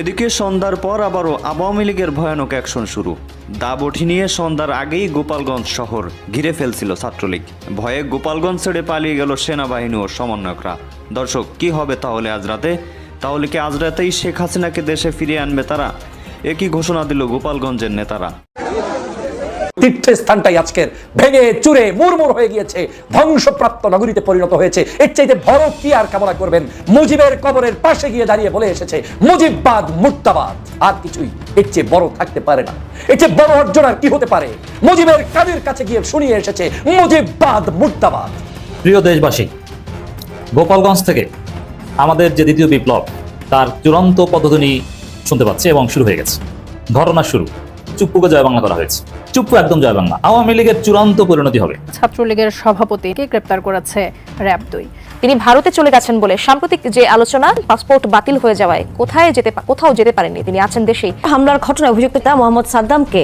এদিকে সন্ধ্যার পর আবারও আওয়ামী লীগের ভয়ানক অ্যাকশন শুরু। দাবটি নিয়ে সন্ধ্যার আগেই গোপালগঞ্জ শহর ঘিরে ফেলছিল ছাত্রলীগ। ভয়ে গোপালগঞ্জ ছেড়ে পালিয়ে গেল সেনাবাহিনী ও সমন্বয়করা। দর্শক, কি হবে তাহলে আজ রাতে? তাহলে কি আজ রাতেই শেখ হাসিনাকে দেশে ফিরিয়ে আনবে তারা? একই ঘোষণা দিল গোপালগঞ্জের নেতারা। তীর্থস্থানটাই আজকের ভেঙে চুরে মুরমুর হয়ে গিয়েছে, ধ্বংসপ্রাপ্ত নগরীতে পরিণত হয়েছে। এর চাইতে বড় কি আর কামনা করবেন? মুজিবের কবরের পাশে গিয়ে দাঁড়িয়ে বলে এসেছে, মুজিববাদ মুর্দাবাদ। আর কিছুই এর চেয়ে বড় থাকতে পারে না। এর চেয়ে বড় অর্জন আর কি হতে পারে? মুজিবের কাদের কাছে গিয়ে শুনিয়ে এসেছে, মুজিববাদ মুর্দাবাদ। প্রিয় দেশবাসী, গোপালগঞ্জ থেকে আমাদের যে দ্বিতীয় বিপ্লব, তার চূড়ান্ত পদ্ধতি শুনতে পাচ্ছি এবং শুরু হয়ে গেছে। ঘটনা শুরু। চুপ্পুকে জয় বাংলা করা হয়েছে। চুপ্পু একদম জয় বাংলা আওয়ামী লীগের চূড়ান্ত পরিণতি হবে। ছাত্রলীগের সভাপতিকে গ্রেপ্তার করেছে র্যাব দুই। তিনি ভারতে চলে গেছেন বলে সাম্প্রতিক যে আলোচনা পাসপোর্ট বাতিল হয়ে যাওয়ায় কোথায় যেতে কোথাও যেতে পারেননি তিনি আছেন দেশেই। হামলার ঘটনায় অভিযুক্ত মোহাম্মদ সাদ্দামকে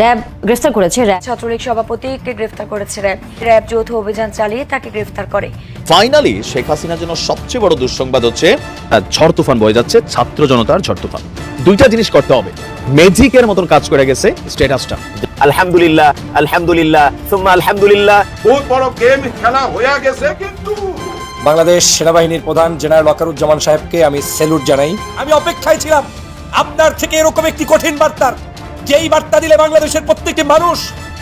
র্যাব গ্রেফতার করেছে র্যাব। ছাত্রলীগ সভাপতিকে গ্রেফতার করেছে র্যাব। র্যাব যৌথ অভিযান চালিয়ে তাকে গ্রেফতার করে। ফাইনালি শেখ হাসিনার জন্য সবচেয়ে বড় দুঃসংবাদ হচ্ছে ঝড় তুফান বয়ে যাচ্ছে ছাত্র জনতার ঝড় তুফান। দুইটা জিনিস করতে হবে। ম্যাজিকের মতন কাজ করে গেছে স্ট্যাটাসটা আলহামদুলিল্লাহ আলহামদুলিল্লাহ সুম্মা আলহামদুলিল্লাহ। বহুত বড় গেম খেলা হয়ে গেছে কিন্তু। বাংলাদেশ সেনাবাহিনীর প্রধান জেনারেল ওয়াকারুজ্জামান সাহেবকে আমি স্যালুট জানাই। আমি অপেক্ষায় ছিলাম। আপনার থেকে এরকম একটি কঠিন বার্তার যেই বার্তা দিলে বাংলাদেশের প্রত্যেকটি মানুষ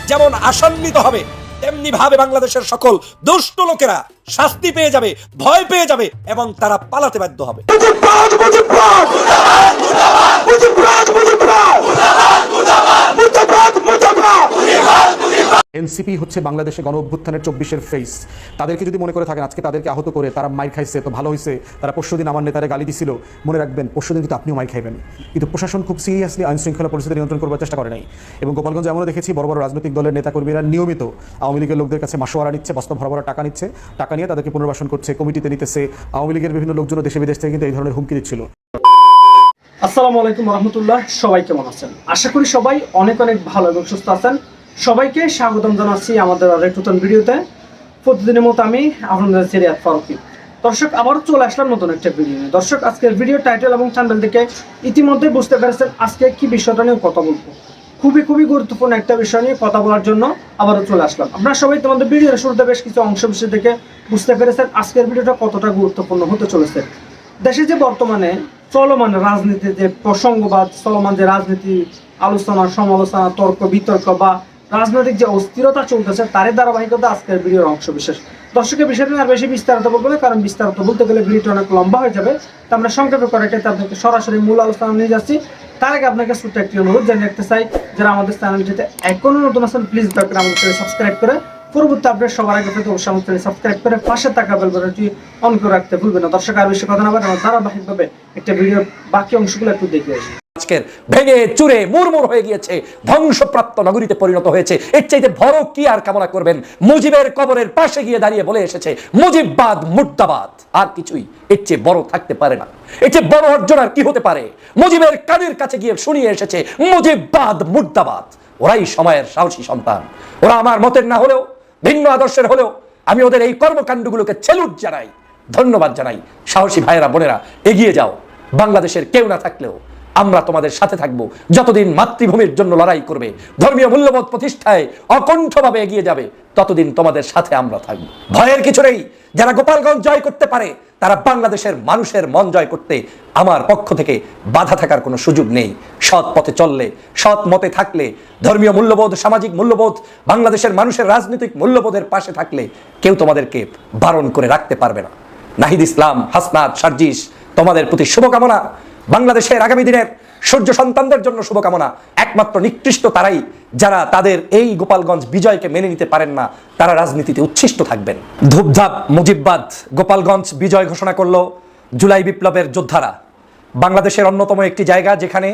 যেমন আশান্বিত হবে তেমনি ভাবে বাংলাদেশের সকল দুষ্ট লোকেরা শাস্তি পেয়ে যাবে, ভয় পেয়ে যাবে এবং তারা পালাতে বাধ্য হবে মুজিববাদ মুজিববাদ মুজিববাদ মুজিববাদ মুজিববাদ মুজিববাদ এনসিপি হচ্ছে বাংলাদেশে গণ অভ্যুত্থানের চব্বিশের ফেস তাদেরকে যদি মনে করে থাকেন আজকে তাদেরকে আহত করে তারা মাইর খাইছে, তো ভালো হয়েছে তারা পরশুদিন আমার নেতারে গালি দিছিল। মনে রাখবেন, পরশুদিন কিন্তু আপনিও মাইর খাইবেন। কিন্তু প্রশাসন খুব সিরিয়াসলি আইন শৃঙ্খলা পরিস্থিতি নিয়ন্ত্রণ করবার চেষ্টা করে নাই। এবং গোপালগঞ্জে এমনও দেখেছি, বড় বড় রাজনৈতিক দলের নেতাকর্মীরা নিয়মিত আওয়ামী লীগের লোকদের কাছে মাসোয়ারা নিচ্ছে বাস্তব ভরা ভরা টাকা নিচ্ছে। টাকা নিয়ে তাদেরকে পুনর্বাসন করছে, কমিটিতে নিতেছে। আওয়ামী লীগের বিভিন্ন লোকজন দেশে বিদেশ থেকে কিন্তু এই ধরনের হুমকি দিচ্ছিল। আসসালামু আলাইকুম রহমতুল্লাহ। সবাই কেমন আছেন? আশা করি সবাই অনেক অনেক ভালো এবং সুস্থ আছেন। সবাইকে স্বাগতম জানাচ্ছি আমাদের আরেক নতুন ভিডিওতে। প্রতিদিনের মতো আমি আপনাদের সিরিয়াত ফারুকি। দর্শক, আবারও চলে আসলাম নতুন একটা ভিডিও নিয়ে। দর্শক, আজকের ভিডিও টাইটেল এবং চ্যানেল থেকে ইতিমধ্যে বুঝতে পেরেছেন আজকে কি বিষয়টা নিয়ে কথা বলব। খুবই খুবই গুরুত্বপূর্ণ একটা বিষয় নিয়ে কথা বলার জন্য আবারও চলে আসলাম। আপনারা সবাই তোমাদের ভিডিওর শুরুতে বেশ কিছু অংশ বিশেষ থেকে বুঝতে পেরেছেন আজকের ভিডিওটা কতটা গুরুত্বপূর্ণ হতে চলেছে। দেশে যে বর্তমানে চলমান রাজনীতি যে প্রসঙ্গবাদ, চলমান যে রাজনীতি আলোচনা, সমালোচনা, তর্ক, বিতর্ক বা রাজনৈতিক যে অস্থিরতা চলতেছে, তারই ধারাবাহিকতা আজকের ভিডিওর অংশ বিশেষ। দর্শকের বিষয়টা আর বেশি বিস্তারিত বলব না, কারণ বিস্তারিত বলতে গেলে ভিডিওটা অনেক লম্বা হয়ে যাবে। তো আমরা সংক্ষেপে করে কেটে আপনাকে সরাসরি মূল আলোচনা নিয়ে যাচ্ছি। তার আগে আপনাকে ছোট্ট একটি অনুরোধ জানিয়ে রাখতে চাই, যারা আমাদের চ্যানেলটিতে এখনও নতুন আছেন প্লিজ দয়া করে আমাদের চ্যানেল সাবস্ক্রাইব করে পরবর্তী আপডেট সবার আগে পেতে অবশ্যই আমাদের সাবস্ক্রাইব করে পাশে থাকা বেল বাটনটি অন করে রাখতে ভুলবেন না। দর্শক, আর বেশি কথা না বলে ধারাবাহিকভাবে একটা ভিডিওর বাকি অংশগুলো একটু দেখে আসি। আজকের ভেঙে চুরে মুরমুর হয়ে গিয়েছে, ধ্বংসপ্রাপ্ত নগরীতে পরিণত হয়েছে। এর চাইতে বড় কি আর কামনা করবেন? মুজিবের কবরের পাশে গিয়ে দাঁড়িয়ে বলে এসেছে, মুজিববাদ মুর্দাবাদ। আর কিছুই এর চেয়ে বড় থাকতে পারে না। এর চেয়ে বড় অর্জন আর কি হতে পারে? মুজিবের কানের কাছে গিয়ে শুনিয়ে এসেছে, মুজিববাদ মুর্দাবাদ। ওরাই সময়ের সাহসী সন্তান। ওরা আমার মতের না হলেও, ভিন্ন আদর্শের হলেও, আমি ওদের এই কর্মকাণ্ডগুলোকে ছেলুট জানাই, ধন্যবাদ জানাই। সাহসী ভাইয়েরা, বোনেরা, এগিয়ে যাও। বাংলাদেশের কেউ না থাকলেও আমরা তোমাদের সাথে থাকব। যতদিন মাতৃভূমির জন্য লড়াই করবে, ধর্মীয় মূল্যবোধ প্রতিষ্ঠায় অকণ্ঠভাবে এগিয়ে যাবে, ততদিন তোমাদের সাথে আমরা থাকব। ভয়ের কিছু নেই। যারা গোপালগঞ্জ জয় করতে পারে, তারা বাংলাদেশের মানুষের মন জয় করতে আমার পক্ষ থেকে বাধা থাকার কোনো সুযোগ নেই। সৎ পথে চললে, সৎ মতে থাকলে, ধর্মীয় মূল্যবোধ, সামাজিক মূল্যবোধ, বাংলাদেশের মানুষের রাজনৈতিক মূল্যবোধের পাশে থাকলে কেউ তোমাদেরকে বারণ করে রাখতে পারবে না। নাহিদ ইসলাম, হাসনাত, সার্জিস, তোমাদের প্রতি শুভকামনা। বাংলাদেশের আগামী দিনের সূর্য সন্তানদের জন্য শুভকামনা। একমাত্র নিকৃষ্ট তারাই যারা তাদের এই গোপালগঞ্জ বিজয়কে মেনে নিতে পারেন না, তারা রাজনীতিতে উচ্ছিষ্ট থাকবেন। ধূপধাপ মুজিববাদ গোপালগঞ্জ বিজয় ঘোষণা করল জুলাই বিপ্লবের যোদ্ধারা। বাংলাদেশের অন্যতম একটি জায়গা যেখানে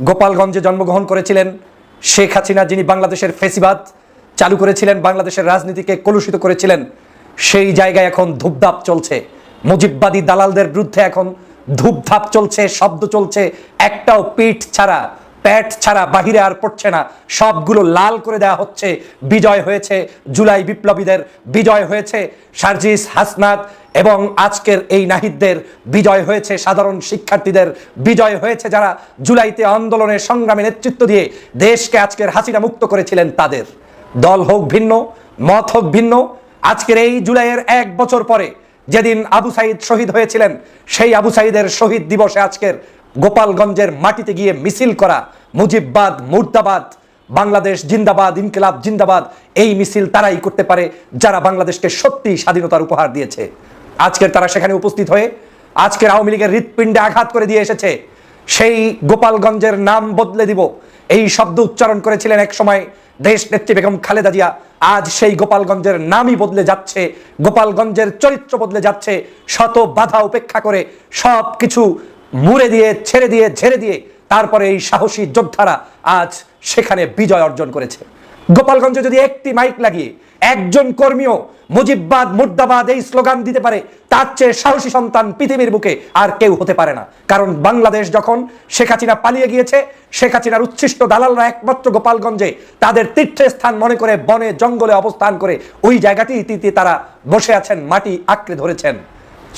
গোপালগঞ্জে জন্মগ্রহণ করেছিলেন শেখ হাসিনা, যিনি বাংলাদেশের ফেসিবাদ চালু করেছিলেন, বাংলাদেশের রাজনীতিকে কলুষিত করেছিলেন। সেই জায়গায় এখন ধূপধাপ চলছে। মুজিববাদী দালালদের বিরুদ্ধে এখন ধূপধাপ চলছে, শব্দ চলছে, একটাও পিঠ ছাড়া, প্যাট ছাড়া বাহিরে আর পড়ছে না। সবগুলো লাল করে দেওয়া হচ্ছে। বিজয় হয়েছে জুলাই বিপ্লবীদের, বিজয় হয়েছে সার্জিস হাসনাত এবং আজকের এই নাহিদদের, বিজয় হয়েছে সাধারণ শিক্ষার্থীদের, বিজয় হয়েছে যারা জুলাইতে আন্দোলনে সংগ্রামে নেতৃত্ব দিয়ে দেশকে আজকের হাসিনা মুক্ত করেছিলেন তাদের। দল হোক ভিন্ন, মত হোক ভিন্ন, আজকের এই জুলাইয়ের এক বছর পরে যেদিন আবু সাইদ শহীদ হয়েছিলেন, সেই আবু সাইদের শহীদ দিবসে আজকের গোপালগঞ্জের মাটিতে গিয়ে মিছিল করা, মুজিববাদ, মুর্দাবাদ, বাংলাদেশ জিন্দাবাদ, ইনকিলাব জিন্দাবাদ, এই মিছিল তারাই করতে পারে যারা বাংলাদেশকে সত্যি স্বাধীনতার উপহার দিয়েছে। আজকের তারা সেখানে উপস্থিত হয়ে আজকের আওয়ামী লীগের হৃৎপিণ্ডে আঘাত করে দিয়ে এসেছে। সেই গোপালগঞ্জের নাম বদলে দিব। এই শব্দ উচ্চারণ করেছিলেন এক সময় দেশ নেত্রী বেগম খালেদা জিয়া আজ সেই গোপালগঞ্জের নামই বদলে যাচ্ছে, গোপালগঞ্জের চরিত্র বদলে যাচ্ছে। শত বাধা উপেক্ষা করে সব কিছু মুড়ে দিয়ে, ছেড়ে দিয়ে, ঝেড়ে দিয়ে তারপরে এই সাহসী যোদ্ধারা আজ সেখানে বিজয় অর্জন করেছে। গোপালগঞ্জে যদি একটি মাইক লাগিয়ে একজন কর্মীও মুজিববাদ, মুর্দাবাদ এই স্লোগান দিতে পারে, তার চেয়ে সাহসী সন্তান পৃথিবীর বুকে আর কেউ হতে পারে না। কারণ বাংলাদেশ যখন শেখ হাসিনা পালিয়ে গিয়েছে, শেখ হাসিনার উচ্ছিষ্ট দালালরা একমাত্র গোপালগঞ্জে তাদের তীর্থস্থান মনে করে বনে, জঙ্গলে অবস্থান করে ওই জায়গাটিতে তারা বসে আছেন, মাটি আঁকড়ে ধরেছেন।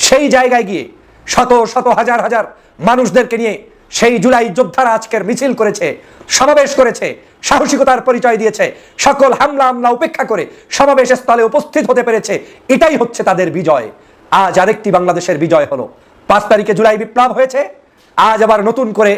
সেই জায়গায় গিয়ে শত শত, হাজার হাজার মানুষদেরকে নিয়ে সেই জুলাই যোদ্ধারা আজকের মিছিল করেছে, সমাবেশ করেছে, সাহসিকতার পরিচয় দিয়েছে, সকল হামলা হামলা উপেক্ষা করে সমাবেশ স্থলে উপস্থিত হতে পেরেছে, এটাই হচ্ছে তাদের বিজয়। আজ আরেকটি বাংলাদেশের বিজয় হলো। পাঁচ তারিখে জুলাই বিপ্লব হয়েছে, আজ আবার নতুন করে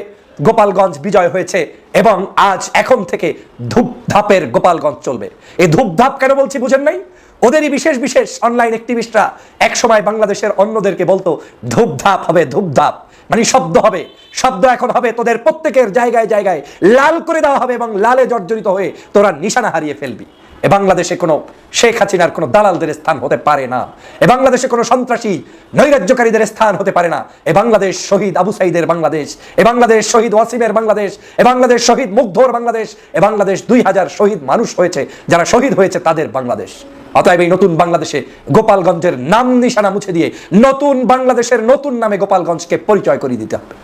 গোপালগঞ্জ বিজয় হয়েছে এবং আজ এখন থেকে ধূপধাপের গোপালগঞ্জ চলবে। এই ধূপধাপ কেন বলছি বুঝেন নাই? ওদেরই বিশেষ বিশেষ অনলাইন অ্যাক্টিভিস্টরা একসময় বাংলাদেশের অন্যদেরকে বলতো, ধূপধাপ হবে ধূপধাপ। মানে শব্দ হবে। শব্দ এখন হবে তোদের প্রত্যেকের জায়গায় জায়গায় লাল করে দেওয়া হবে এবং লালে জর্জরিত হয়ে তোরা নিশানা হারিয়ে ফেলবি। এ বাংলাদেশে কোনো শেখ হাসিনার কোনো দালালদের স্থান হতে পারে না। এ বাংলাদেশে কোনো সন্ত্রাসী নৈরাজ্যকারীদের স্থান হতে পারে না। এ বাংলাদেশ শহীদ আবু সাইদের বাংলাদেশ, এ বাংলাদেশ শহীদ ওয়াসিমের বাংলাদেশ, এ বাংলাদেশ শহীদ মুগ্ধর বাংলাদেশ, এ বাংলাদেশ দুই হাজার শহীদ মানুষ হয়েছে, যারা শহীদ হয়েছে তাদের বাংলাদেশ। অতএব এই নতুন বাংলাদেশে গোপালগঞ্জের নাম নিশানা মুছে দিয়ে নতুন বাংলাদেশের নতুন নামে গোপালগঞ্জকে পরিচয় করিয়ে দিতে হবে।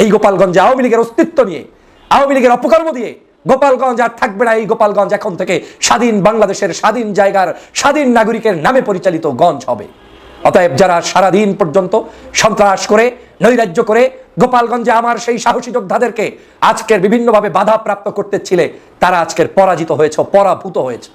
এই গোপালগঞ্জে আওয়ামী লীগের অস্তিত্ব নিয়ে, আওয়ামী লীগের অপকর্ম দিয়ে গোপালগঞ্জ আর থাকবে না এই গোপালগঞ্জ। এখন থেকে স্বাধীন বাংলাদেশের স্বাধীন জায়গার স্বাধীন নাগরিকের নামে পরিচালিত গঞ্জ হবে। অতএব যারা সারাদিন পর্যন্ত সন্ত্রাস করে, নৈরাজ্য করে, গোপালগঞ্জে আমার সেই সাহসী যোদ্ধাদেরকে আজকের বিভিন্নভাবে বাধা প্রাপ্ত করতে ছিলে, তারা আজকের পরাজিত হয়েছে, পরাভূত হয়েছে।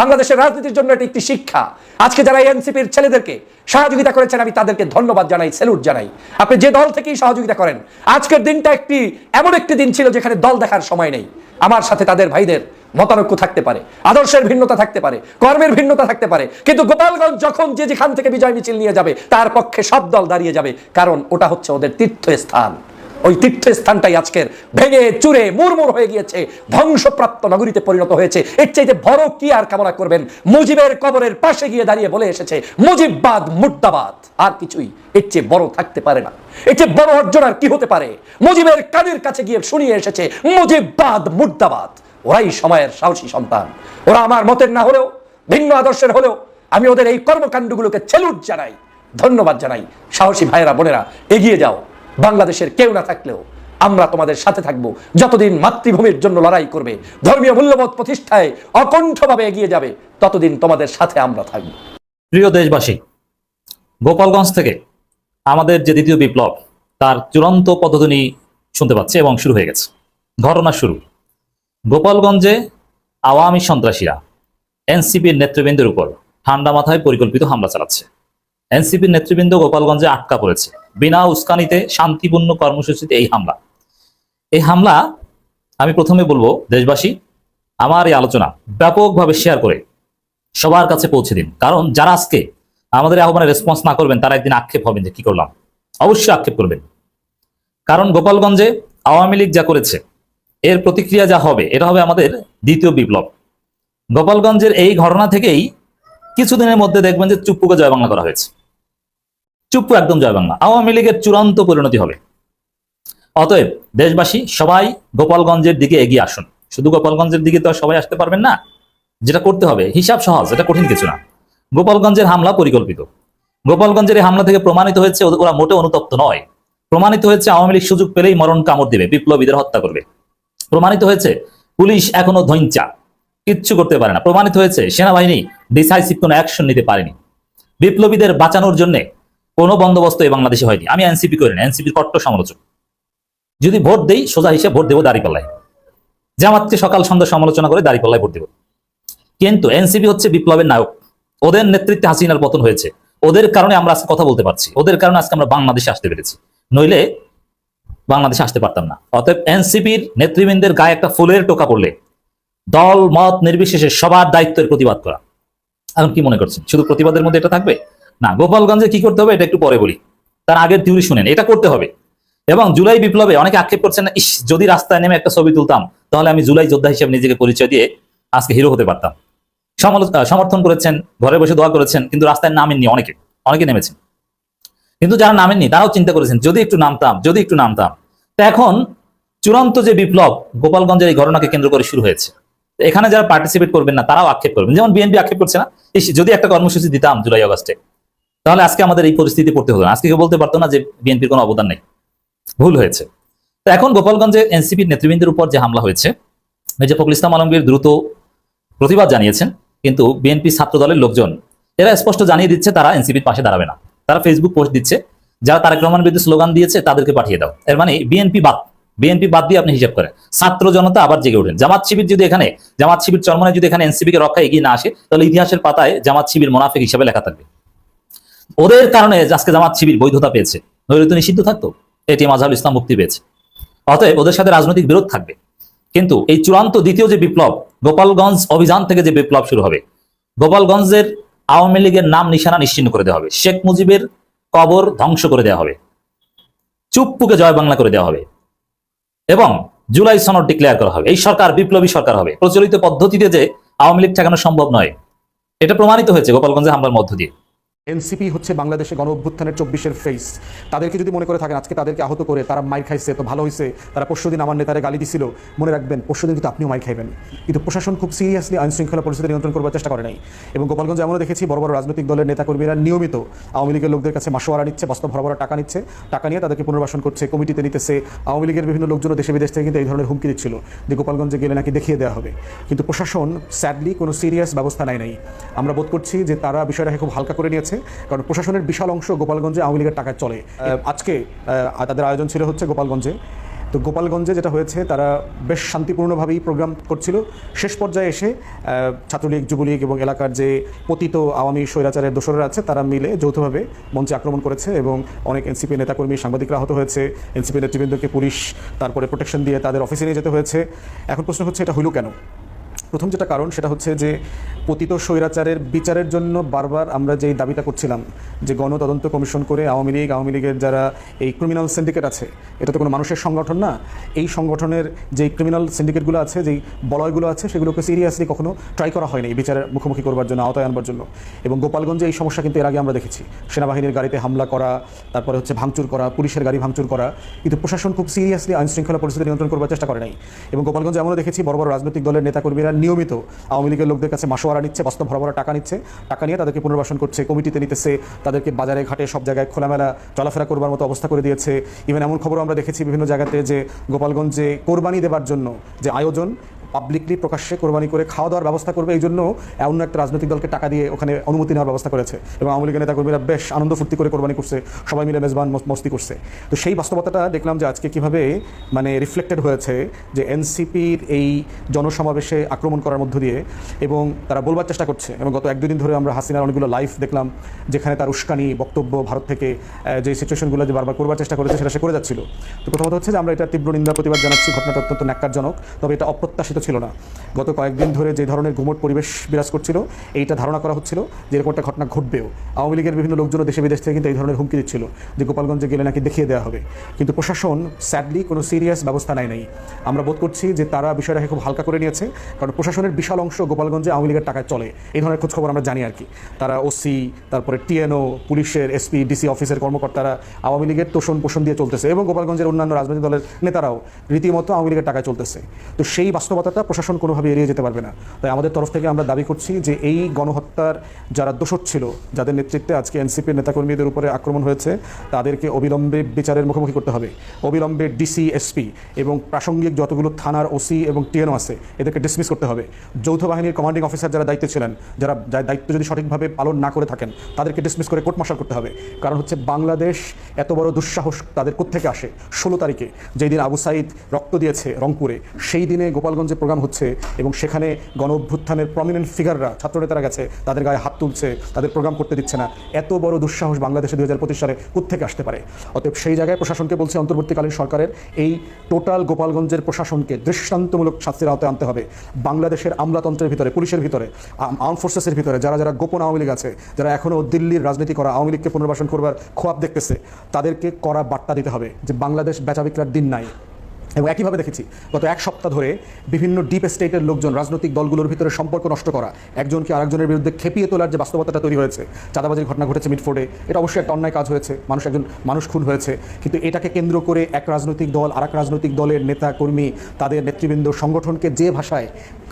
বাংলাদেশের রাজনীতির জন্য এটি একটি শিক্ষা। আজকে যারা এনসিপির ছেলেদেরকে সহযোগিতা করেছেন, আমি তাদেরকে ধন্যবাদ জানাই স্যালুট জানাই। আপনি যে দল থেকেই সহযোগিতা করেন, আজকের দিনটা একটি, এমন একটি দিন ছিল যেখানে দল দেখার সময় নেই। আমার সাথে তাদের ভাইদের মতানৈক্য থাকতে পারে, আদর্শের ভিন্নতা থাকতে পারে, কর্মের ভিন্নতা থাকতে পারে, কিন্তু গোপালগঞ্জ যখন যে যেখান থেকে বিজয় মিছিল নিয়ে যাবে, তার পক্ষে সব দল দাঁড়িয়ে যাবে, কারণ ওটা হচ্ছে ওদের তীর্থস্থান। ওই তীর্থস্থানটাই আজকের ভেঙে চুরে মুরমুর হয়ে গিয়েছে, ধ্বংসপ্রাপ্ত নগরীতে পরিণত হয়েছে। এর চাইতে বড় কি আর কামনা করবেন? মুজিবের কবরের পাশে গিয়ে দাঁড়িয়ে বলে এসেছে, মুজিববাদ মুর্দাবাদ, আর কিছুই এর চেয়ে বড় থাকতে পারে না। এর চেয়ে বড় অর্জন আর কি হতে পারে? মুজিবের কানের কাছে গিয়ে শুনিয়ে এসেছে, মুজিববাদ মুর্দাবাদ। ওরাই সময়ের সাহসী সন্তান। ওরা আমার মতের না হলেও, ভিন্ন আদর্শের হলেও, আমি ওদের এই কর্মকাণ্ডগুলোকে ছেলুট জানাই, ধন্যবাদ জানাই। সাহসী ভাইয়েরা, বোনেরা, এগিয়ে যাও। বাংলাদেশের কেউ না থাকলেও আমরা তোমাদের সাথে থাকব। যতদিন মাতৃভূমির জন্য লড়াই করবে, ধর্মীয় মূল্যবোধ প্রতিষ্ঠায় অকণ্ঠভাবে এগিয়ে যাবে, ততদিন তোমাদের সাথে আমরা থাকব। প্রিয় দেশবাসী, গোপালগঞ্জ থেকে আমাদের যে দ্বিতীয় বিপ্লব, তার চূড়ান্ত পদ্ধতি শুনতে পাচ্ছে এবং শুরু হয়ে গেছে। ঘটনা শুরু। গোপালগঞ্জে আওয়ামী সন্ত্রাসীরা এনসিপির নেতৃবৃন্দের উপর ঠান্ডা মাথায় পরিকল্পিত হামলা চালাচ্ছে। এনসিপির নেতৃবৃন্দ গোপালগঞ্জে আটকা পড়েছে। বিনা উস্কানিতে শান্তিপূর্ণ কর্মসূচিতে এই হামলা। এই হামলা, আমি প্রথমে বলব, দেশবাসী, আমার এই আলোচনা ব্যাপকভাবে শেয়ার করে সবার কাছে পৌঁছে দিন। কারণ যারা আজকে আমাদের আহ্বানে রেসপন্স না করবেন, তারা একদিন আক্ষেপ হবেন যে কি করলাম। অবশ্যই আক্ষেপ করবেন। কারণ গোপালগঞ্জে আওয়ামী লীগ যা করেছে, এর প্রতিক্রিয়া যা হবে, এটা হবে আমাদের দ্বিতীয় বিপ্লব। গোপালগঞ্জের এই ঘটনা থেকেই কিছুদিনের মধ্যে দেখবেন যে চুপ্পুকে জয় বাংলা করা হয়েছে। চুপ্পু একদম জয় বাংলা। আওয়ামী লীগের চূড়ান্ত পরিণতি হবে। অতএব দেশবাসী, সবাই গোপালগঞ্জের দিকে এগিয়ে আসুন। শুধু গোপালগঞ্জের দিকে তো সবাই আসতে পারবেন না। যেটা করতে হবে, হিসাব সহজ, এটা কঠিন কিছু না। গোপালগঞ্জের হামলা পরিকল্পিত। গোপালগঞ্জের এই হামলা থেকে প্রমাণিত হয়েছে ওরা মোটে অনুতপ্ত নয়। প্রমাণিত হয়েছে, আওয়ামী লীগ সুযোগ পেলেই মরণ কামড় দিবে, বিপ্লবীদের হত্যা করবে। প্রমাণিত হয়েছে, পুলিশ এখনও ধৈঞ্চা কিচ্ছু করতে পারে না। প্রমাণিত হয়েছে, সেনাবাহিনী ডিসাইসিভ কোনো অ্যাকশন নিতে পারেনি। বিপ্লবীদের বাঁচানোর জন্য কোনো বন্দোবস্ত এই বাংলাদেশে হয়নি। আমি এনসিপি করি না, এনসিপির কট্ট সমালোচক। যদি ভোট দেই, সোজা হিসেবে ভোট দেবো দাঁড়িপাল্লায়। জামাতকে সকাল সন্ধ্যা সমালোচনা করে দাঁড়িপাল্লায় ভোট দেবো। কিন্তু এনসিপি হচ্ছে বিপ্লবের নায়ক। ওদের নেতৃত্বে হাসিনার পতন হয়েছে। ওদের কারণে আমরা আজকে কথা বলতে পারছি। ওদের কারণে আজকে আমরা বাংলাদেশে আসতে পেরেছি। নইলে বাংলাদেশে আসতে পারতাম না। অতএব এনসিপির নেতৃবৃন্দের গায়ে একটা ফুলের টোকা পড়লে দল, মত, নির্বিশেষে সবার দায়িত্বের প্রতিবাদ করা। এখন কি মনে করছেন? শুধু প্রতিবাদের মধ্যে এটা থাকবে? না, গোপালগঞ্জে কি করতে হবে এটা একটু পরে বলি। তার আগের থিওরি শুনেন, এটা করতে হবে। এবং জুলাই বিপ্লবে অনেকে আক্ষেপ করছেন, ইস, যদি রাস্তায় নেমে একটা ছবি তুলতাম, তাহলে আমি জুলাই যোদ্ধা হিসেবে নিজেকে পরিচয় দিয়ে আজকে হিরো হতে পারতাম। সমর্থন করেছেন, ঘরে বসে দোয়া করেছেন, কিন্তু রাস্তায় নামেননি অনেকে অনেকে নেমেছেন। কিন্তু যারা নামেননি, তারাও চিন্তা করেছেন, যদি একটু নামতাম, যদি একটু নামতাম। তো এখন চূড়ান্ত যে বিপ্লব, গোপালগঞ্জের এই ঘটনাকে কেন্দ্র করে শুরু হয়েছে। এখানে যারা পার্টিসিপেট করবেন না, তারাও আক্ষেপ করবেন। যেমন বিএনপি আক্ষেপ করছে না যদি একটা কর্মসূচি দিতাম জুলাই আগস্টে তাহলে আজকে আমাদের এই পরিস্থিতি পড়তে না। আজকে কেউ বলতে পারতো না যে বিএনপির কোনো অবদান নেই। ভুল হয়েছে। তো এখন গোপালগঞ্জে এনসিপির নেতৃবৃন্দের উপর যে হামলা হয়েছে মির্জা ফখরুল ইসলাম আলমগীর দ্রুত প্রতিবাদ জানিয়েছেন, কিন্তু বিএনপি ছাত্র দলের লোকজন, এরা স্পষ্ট জানিয়ে দিচ্ছে তারা এনসিপির পাশে দাঁড়াবে না। তারা ফেসবুক পোস্ট দিচ্ছে, যারা তারেক রহমান বিরুদ্ধে স্লোগান দিয়েছে তাদেরকে পাঠিয়ে দাও। এর মানে বিএনপি বাদ বিএনপি বাদ দিয়ে আপনি হিসাব করেন। ছাত্র জনতা আবার জেগে ওঠেন। জামাত শিবির যদি এখানে, জামাত শিবির চরমনে যদি এখানে এনসিপি কে রক্ষা এগিয়ে না আসে, তাহলে ইতিহাসের পাতায় জামাত শিবির মোনাফিক হিসাবে লেখা থাকবে। ওদের কারণে আজকে জামাত শিবির বৈধতা পেয়েছে। নইলে তো নিষিদ্ধ থাকতো। এটি মাঝহারুল ইসলাম মুক্তি পেয়েছে। অতএব ওদের সাথে রাজনৈতিক বিরোধ থাকবে। কিন্তু এই চূড়ান্ত দ্বিতীয় যে বিপ্লব, গোপালগঞ্জ অভিযান থেকে যে বিপ্লব শুরু হবে, গোপালগঞ্জের আওয়ামী লীগের নাম নিশানা নিশ্চিন্ন করে দেওয়া হবে। শেখ মুজিবের কবর ধ্বংস করে দেওয়া হবে। চুপ্পুকে জয় বাংলা করে দেওয়া হবে। এবং জুলাই সনদ ডিক্লেয়ার করা হবে। এই সরকার বিপ্লবী সরকার হবে। প্রচলিত পদ্ধতিতে যে আওয়ামী লীগ ঠেকানো সম্ভব নয়, এটা প্রমাণিত হয়েছে গোপালগঞ্জে হামলার মধ্য দিয়ে। এনসিপি হচ্ছে বাংলাদেশে গণ অভ্যুত্থানের চব্বিশের ফেস তাদেরকে যদি মনে করে থাকেন আজকে তাদেরকে আহত করে তারা মাইর খাইছে, তো ভালো হয়েছে তারা পরশুদিন আমার নেতারে গালি দিছিল। মনে রাখবেন, পরশুদিন কিন্তু আপনিও মাইর খাইবেন কিন্তু প্রশাসন খুব সিরিয়াসলি আইন শৃঙ্খলা পরিস্থিতি নিয়ন্ত্রণ করবার চেষ্টা করে নাই। এবং গোপালগঞ্জে এমনও দেখেছি, বড় বড় রাজনৈতিক দলের নেতাকর্মীরা নিয়মিত আওয়ামী লীগের লোকদের কাছে মাসোয়ারা নিচ্ছে বাস্তব ভরা টাকা নিচ্ছে, টাকা নিয়ে তাদেরকে পুনর্বাসন করছে, কমিটিতে নিতেছে। আওয়ামী লীগের বিভিন্ন লোকজন দেশে বিদেশ থেকে কিন্তু এই ধরনের হুমকি দিচ্ছিল। যে গোপালগঞ্জে গেলে নাকি দেখিয়ে দেওয়া হবে। কিন্তু প্রশাসন স্যাডলি কোনো সিরিয়াস ব্যবস্থা নেয় নাই। আমরা বোধ করছি যে তারা বিষয়টাকে খুব হালকা করে নিয়েছে। কারণ প্রশাসনের বিশাল অংশ গোপালগঞ্জে আওয়ামী লীগের টাকায় চলে। আজকে তাদের আয়োজন ছিল হচ্ছে গোপালগঞ্জে। তো গোপালগঞ্জে যেটা হয়েছে তারা বেশ শান্তিপূর্ণভাবেই প্রোগ্রাম করছিল। শেষ পর্যায়ে এসে ছাত্রলীগ যুবলীগ এবং এলাকার যে পতিত আওয়ামী স্বৈরাচারের দোসররা আছে তারা মিলে যৌথভাবে মঞ্চে আক্রমণ করেছে এবং অনেক এনসিপি নেতাকর্মী সাংবাদিকরা আহত হয়েছে। এনসিপি নেতৃবৃন্দকে পুলিশ তারপরে প্রোটেকশন দিয়ে তাদের অফিসে নিয়ে যেতে হয়েছে। এখন প্রশ্ন হচ্ছে এটা হইল কেন? প্রথম যেটা কারণ সেটা হচ্ছে যে পতিত স্বৈরাচারের বিচারের জন্য বারবার আমরা যেই দাবিটা করছিলাম যে গণতদন্ত কমিশন করে আওয়ামী লীগ, আওয়ামী লীগের যারা এই ক্রিমিনাল সিন্ডিকেট আছে এটা তো কোনো মানুষের সংগঠন না, এই সংগঠনের যে ক্রিমিনাল সিন্ডিকেটগুলো আছে, যেই বলয়গুলো আছে, সেগুলোকে সিরিয়াসলি কখনো ট্রাই করা হয়নি বিচারের মুখোমুখি করবার জন্য, আওতায় আনবার জন্য। এবং গোপালগঞ্জে এই সমস্যা কিন্তু এর আগে আমরা দেখেছি। সেনাবাহিনীর গাড়িতে হামলা করা, তারপরে হচ্ছে ভাঙচুর করা, পুলিশের গাড়ি ভাঙচুর করা, কিন্তু প্রশাসন খুব সিরিয়াসলি আইন শৃঙ্খলা পরিস্থিতি নিয়ন্ত্রণ করবার চেষ্টা করে নাই। এবং গোপালগঞ্জে এমনও দেখেছি বড় বড় রাজনৈতিক দলের নেতাকর্মীরা নিয়মিত আওয়ামী লীগের লোকদের কাছে মাসোয়ারা নিচ্ছে বাস্তব ভরা ভরা টাকা নিচ্ছে, টাকা নিয়ে তাদেরকে পুনর্বাসন করছে, কমিটিতে নিতেছে, তাদেরকে বাজারে, ঘাটে সব জায়গায় খোলামেলা চলাফেরা করবার মতো অবস্থা করে দিয়েছে। ইভেন এমন খবর আমরা দেখেছি বিভিন্ন জায়গাতে যে গোপালগঞ্জে কোরবানি দেবার জন্য যে আয়োজন পাবলিকলি প্রকাশ্যে কোরবানি করে খাওয়া দাওয়ার ব্যবস্থা করবে, এই জন্য অন্য একটা রাজনৈতিক দলকে টাকা দিয়ে ওখানে অনুমতি নেওয়ার ব্যবস্থা করেছে। এবং আওয়ামী লীগের নেতাকর্মীরা বেশ আনন্দ ফুর্তি করে কোরবানি করছে, সবাই মিলে মেজবান মস- মস্তি করছে। তো সেই বাস্তবতাটা দেখলাম যে আজকে কীভাবে মানে রিফ্লেক্টেড হয়েছে যে এনসিপির এই জনসমাবেশে আক্রমণ করার মধ্য দিয়ে এবং তারা বলবার চেষ্টা করছে। এবং গত এক দুদিন ধরে আমরা হাসিনার অনেকগুলো লাইভ দেখলাম, যেখানে তার উস্কানি, বক্তব্য ভারত থেকে যে সিচুয়েশনগুলো যে বারবার করবার চেষ্টা করেছে সেটা সে করে যাচ্ছিল। তো প্রথমত হচ্ছে যে আমরা এটা তীব্র নিন্দা, প্রতিবাদ জানাচ্ছি, ঘটনাটা অত্যন্ত ন্যাক্কারজনক। তবে এটা অপ্রত্যাশিত ছিল না। গত কয়েকদিন ধরে যে ধরনের গুমট পরিবেশ বিরাজ করছিল, এইটা ধারণা করা হচ্ছিল যে এরকম একটা ঘটনা ঘটবেও। আওয়ামী লীগের বিভিন্ন লোকজন দেশে বিদেশ থেকে কিন্তু এই ধরনের হুমকি দিচ্ছিল যে গোপালগঞ্জে গেলে নাকি দেখিয়ে দেওয়া হবে। কিন্তু প্রশাসন স্যাডলি কোনো সিরিয়াস ব্যবস্থা নেয় নাই। আমরা বোধ করছি যে তারা বিষয়টাকে খুব হালকা করে নিয়েছে, কারণ প্রশাসনের বিশাল অংশ গোপালগঞ্জে আওয়ামী লীগের টাকায় চলে। এই ধরনের খোঁজখবর আমরা জানি আর কি। তারা ওসি, তারপরে টিএনও, পুলিশের এসপি, ডিসি অফিসের কর্মকর্তারা আওয়ামী লীগের তোষণ পোষণ দিয়ে চলতেছে এবং গোপালগঞ্জের অন্যান্য রাজনৈতিক দলের নেতারাও রীতিমতো আওয়ামী লীগের টাকায় চলতেছে। তো সেই বাস্তবতা বাস্তবতা প্রশাসন কোনোভাবে এড়িয়ে যেতে পারবে না। তাই আমাদের তরফ থেকে আমরা দাবি করছি যে এই গণহত্যার যারা দোষর ছিল, যাদের নেতৃত্বে আজকে এনসিপির নেতাকর্মীদের উপরে আক্রমণ হয়েছে, তাদেরকে অবিলম্বে বিচারের মুখোমুখি করতে হবে। অবিলম্বে ডিসি, এসপি এবং প্রাসঙ্গিক যতগুলো থানার ওসি এবং টিএনও আছে, এদেরকে ডিসমিস করতে হবে। যৌথ বাহিনীর কমান্ডিং অফিসার যারা দায়িত্বে ছিলেন, যারা দায়িত্ব যদি সঠিকভাবে পালন না করে থাকেন, তাদেরকে ডিসমিস করে কোর্ট মার্শাল করতে হবে। কারণ হচ্ছে বাংলাদেশ এত বড় দুঃসাহস তাদের কোত্থেকে আসে? ষোলো তারিখে যেই দিন আবু সাইদ রক্ত দিয়েছে রংপুরে, সেই দিনে গোপালগঞ্জে প্রোগ্রাম হচ্ছে এবং সেখানে গণ অভ্যুত্থানের প্রমিনেন্ট ফিগাররা ছাত্রনেতারা গেছে, তাদের গায়ে হাত তুলছে, তাদের প্রোগ্রাম করতে দিচ্ছে না। এত বড় দুঃসাহস বাংলাদেশে দু হাজার পঁচিশ সালে কোত্থেকে আসতে পারে? অতএব সেই জায়গায় প্রশাসনকে বলছে, অন্তর্বর্তীকালীন সরকারের এই টোটাল গোপালগঞ্জের প্রশাসনকে দৃষ্টান্তমূলক শাস্তির আওতায় আনতে হবে। বাংলাদেশের আমলাতন্ত্রের ভিতরে, পুলিশের ভিতরে আর্ম ফোর্সেসের ভিতরে, যারা যারা গোপন আওয়ামী লীগ আছে, যারা এখনও দিল্লির রাজনীতি করা, আওয়ামী লীগকে পুনর্বাসন করবার খোয়াব দেখতেছে, তাদেরকে করা বার্তা দিতে হবে যে বাংলাদেশ বেচা বিক্রার দিন নাই। এবং একইভাবে দেখেছি, গত এক সপ্তাহ ধরে বিভিন্ন ডিপ স্টেটের লোকজন, রাজনৈতিক দলগুলোর ভিতরে সম্পর্ক নষ্ট করা, একজনকে আরেকজনের বিরুদ্ধে খেপিয়ে তোলার যে বাস্তবতাটা তৈরি হয়েছে, চাঁদাবাজির ঘটনা ঘটেছে মিটফোর্ডে এটা অবশ্যই একটা অন্যায় কাজ হয়েছে, মানুষ একজন, মানুষ খুন হয়েছে, কিন্তু এটাকে কেন্দ্র করে এক রাজনৈতিক দল আর রাজনৈতিক দলের নেতা, কর্মী, তাদের নেতৃবৃন্দ, সংগঠনকে যে ভাষায়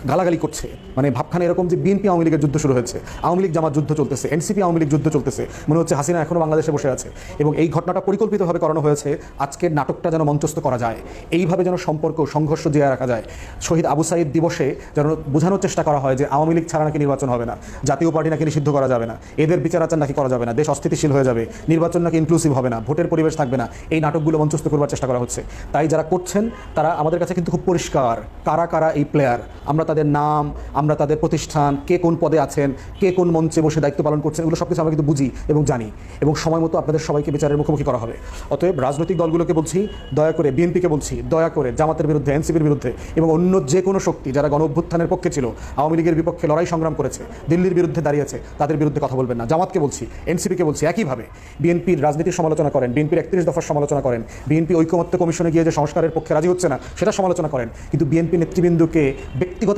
গালাগালি করছে। মানে ভাবখানে এরকম যে বিএনপি আওয়ামী লীগের যুদ্ধ শুরু হয়েছে। আওয়ামী লীগ জামাত যুদ্ধ চলতেছে, এনসিপি আওয়ামী লীগ যুদ্ধ চলতেছে। মনে হচ্ছে হাসিনা এখনও বাংলাদেশে বসে আছে। এবং এই ঘটনাটা পরিকল্পিতভাবে করানো হয়েছে। আজকের নাটকটা যেন মঞ্চস্থ করা যায়। এইভাবে যেন সম্পর্ক, সংঘর্ষ জিয়া রাখা যায়। শহীদ আবু সাইদ দিবসে যেন বোঝানোর চেষ্টা করা হয় যে আওয়ামী লীগ ছাড়া নাকি নির্বাচন হবে না। জাতীয় পার্টি নাকি নিষিদ্ধ করা যাবে না। এদের বিচার আচার নাকি করা যাবে না। দেশ অস্থিতিশীল হয়ে যাবে। নির্বাচন নাকি ইনক্লুসিভ হবে না। ভোটের পরিবেশ থাকবে না। এই নাটকগুলো মঞ্চস্থ করবার চেষ্টা করা হচ্ছে। তাই যারা করছেন, তারা আমাদের কাছে কিন্তু খুব পরিষ্কার। কারা কারা এই প্লেয়ার আমরা তাদের নাম, আমরা তাদের প্রতিষ্ঠান, কে কোন পদে আছেন, কে কোন মঞ্চে বসে দায়িত্ব পালন করছেন, এগুলো সব কিছু আমরা কিন্তু বুঝি এবং জানি। এবং সময় মতো আপনাদের সবাইকে বিচারের মুখোমুখি করা হবে। অতএব রাজনৈতিক দলগুলোকে বলছি, দয়া করে বিএনপিকে বলছি, দয়া করে জামাতের বিরুদ্ধে, এনসিপির বিরুদ্ধে এবং অন্য যে কোনো শক্তি যারা গণ অভ্যুত্থানের পক্ষে ছিল, আওয়ামী লীগের বিপক্ষে লড়াই সংগ্রাম করেছে, দিল্লির বিরুদ্ধে দাঁড়িয়েছে তাদের বিরুদ্ধে কথা বলবেন না। জামাতকে বলছি, এনসিপিকে বলছি, একইভাবে বিএনপির রাজনীতির সমালোচনা করেন, বিএনপির একত্রিশ দফার সমালোচনা করেন, বিএনপি ঐকমত্য কমিশনে গিয়ে যে সংস্কারের পক্ষে রাজি হচ্ছে না, সেটা সমালোচনা করেন। কিন্তু বিএনপি নেতৃবৃন্দকে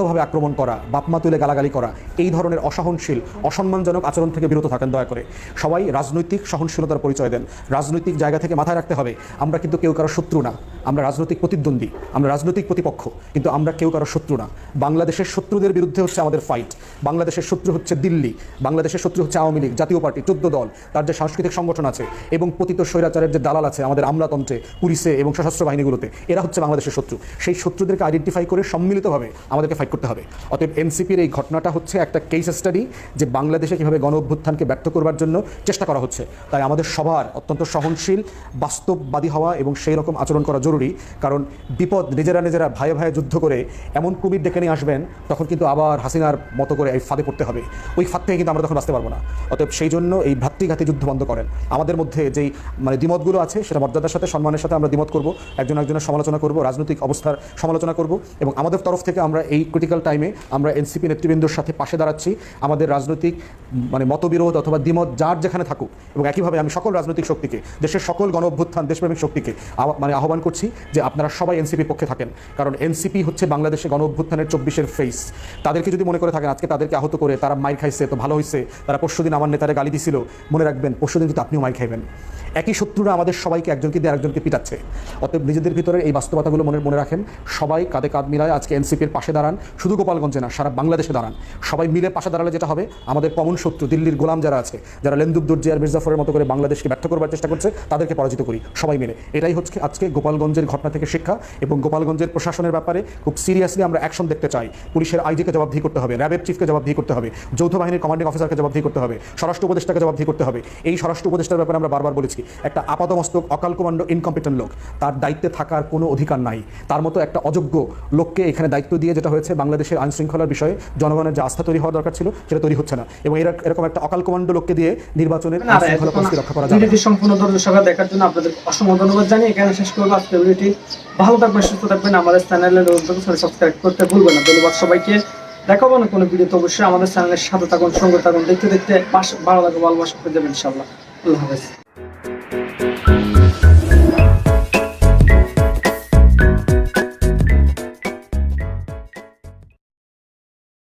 ব্যক্তিগতভাবে আক্রমণ করা, বাপমা তুলে গালাগালি করা, এই ধরনের অসহনশীল, অসম্মানজনক আচরণ থেকে বিরত থাকেন দয়া করে। সবাই রাজনৈতিক সহনশীলতার পরিচয় দেন। রাজনৈতিক জায়গা থেকে মাথায় রাখতে হবে, আমরা কিন্তু কেউ কারও শত্রু না। আমরা রাজনৈতিক প্রতিদ্বন্দ্বী, আমরা রাজনৈতিক প্রতিপক্ষ, কিন্তু আমরা কেউ কারও শত্রু না। বাংলাদেশের শত্রুদের বিরুদ্ধে হচ্ছে আমাদের ফাইট বাংলাদেশের শত্রু হচ্ছে দিল্লি, বাংলাদেশের শত্রু হচ্ছে আওয়ামী লীগ, জাতীয় পার্টি, চোদ্দ দল, তার যে সাংস্কৃতিক সংগঠন আছে এবং পতিত স্বৈরাচারের যে দালাল আছে আমাদের আমলাতন্ত্রে, পুলিশে এবং সশস্ত্র বাহিনীগুলোতে, এরা হচ্ছে বাংলাদেশের শত্রু। সেই শত্রুদেরকে আইডেন্টিফাই করে সম্মিলিতভাবে আমাদেরকে ফাইট করতে হবে। অতএব এনসিপির এই ঘটনাটা হচ্ছে একটা কেস স্টাডি যে বাংলাদেশে কীভাবে গণ অভ্যুত্থানকে ব্যর্থ করবার জন্য চেষ্টা করা হচ্ছে। তাই আমাদের সবার অত্যন্ত সহনশীল, বাস্তববাদী হওয়া এবং সেই রকম আচরণ করা জরুরি। কারণ বিপদ নিজেরা নিজেরা ভাইয়ে ভাইয়ে যুদ্ধ করে এমন কুমির ডেকে নিয়ে আসবেন, তখন কিন্তু আবার হাসিনার মতো করে এই ফাঁদে পড়তে হবে। ওই ফাঁদ থেকে কিন্তু আমরা তখন বাঁচতে পারব না। অতএব সেই জন্য এই ভ্রাতৃঘাতী যুদ্ধ বন্ধ করেন। আমাদের মধ্যে যেই মানে দ্বিমতগুলো আছে, সেটা মর্যাদার সাথে, সম্মানের সাথে আমরা দ্বিমত করব। একজন একজনের সমালোচনা করব, রাজনৈতিক অবস্থার সমালোচনা করব এবং আমাদের তরফ থেকে আমরা এই ক্রিটিক্যাল টাইমে আমরা এনসিপি নেতৃবৃন্দর সাথে পাশে দাঁড়াচ্ছি। আমাদের রাজনৈতিক মানে মতবিরোধ অথবা দ্বিমত যার যেখানে থাকুক এবং একইভাবে আমি সকল রাজনৈতিক শক্তিকে, দেশের সকল গণ অভ্যুত্থান দেশপ্রেমিক শক্তিকে মানে আহ্বান করছি যে আপনারা সবাই এনসিপির পক্ষে থাকেন। কারণ এনসিপি হচ্ছে বাংলাদেশে গণ অভ্যুত্থানের চব্বিশের ফেস তাদেরকে যদি মনে করে থাকেন, আজকে তাদেরকে আহত করে তারা মাইর খাইছে, তো ভালো হয়েছে তারা পরশুদিন আমার নেতারে গালি দিছিল। মনে রাখবেন, পরশুদিন কিন্তু আপনিও মাইর খাইবেন। একই শত্রুরা আমাদের সবাইকে একজনকে দিয়ে আরেকজনকে পিটাচ্ছে। অতএব নিজেদের ভিতরে এই বাস্তবতাগুলো মনে মনে রাখেন। সবাই কাঁধে কাঁধ মিলায় আজকে এনসিপির পাশে দাঁড়ান। শুধু গোপালগঞ্জে না, সারা বাংলাদেশে দাঁড়ান। সবাই মিলে পাশে দাঁড়ালে যেটা হবে, আমাদের কমন শত্রু দিল্লির গোলাম যারা আছে, যারা লেন্দুব দুর্জিয়ার মির্জাফরের মতো করে বাংলাদেশকে ব্যর্থ করবার চেষ্টা করছে, তাদেরকে পরাজিত করি, সবাই মিলে। এটাই হচ্ছে আজকে গোপালগঞ্জের ঘটনা থেকে শিক্ষা এবং গোপালগঞ্জের প্রশাসনের ব্যাপারে খুব সিরিয়াসলি আমরা অ্যাকশন দেখতে চাই। পুলিশের আইজিকে জবাবদিহি করতে হবে, র্যাবের চিফকে জবাবদিহি করতে হবে, যৌথ বাহিনীর কমান্ডিং অফিসারকে জবাবদিহি করতে হবে, স্বরাষ্ট্র উপদেষ্টাকে জবাবদিহি করতে হবে। এই স্বরাষ্ট্র উপদেষ্টার ব্যাপারে আমরা বারবার বলেছি, একটা আপাতমস্তক অকাল কমান্ডো ইনকম্পিটেন্ট লোক, তার দায়িত্বে থাকার কোনো অধিকার নাই। তার মতো একটা অযোগ্য লোককে এখানে দায়িত্ব দিয়ে যেটা হয়েছে বাংলাদেশের আইন শৃঙ্খলার বিষয়ে জনগণের যে আস্থা তৈরি হওয়া দরকার ছিল সেটা তৈরি হচ্ছে না। এবং এরা- এরকম একটা অকাল কমান্ডো লোককে দিয়ে নির্বাচনের শৃঙ্খলা পরিস্থিতি রক্ষা করা যাবে সম্পূর্ণ দর্শক সভা দেখার জন্য আপনাদের অসংখ্য ধন্যবাদ জানিয়ে এখানে শেষ করব। আজকের ভিডিওটি ভালো থাকবেন সুস্থ থাকবেন। আমাদের চ্যানেলের সাবস্ক্রাইব করতে ভুলবেন না। ধন্যবাদ সবাইকে। দেখাবো না কোনো ভিডিও তো অবশ্যই। আমাদের চ্যানেলের সাথে থাকুন সঙ্গে থাকুন। দেখতে দেখতে পাশে ভালো লাগবে ভালোবাসা করে দেবেন ইনশাল্লাহ আল্লাহ হাফেজ।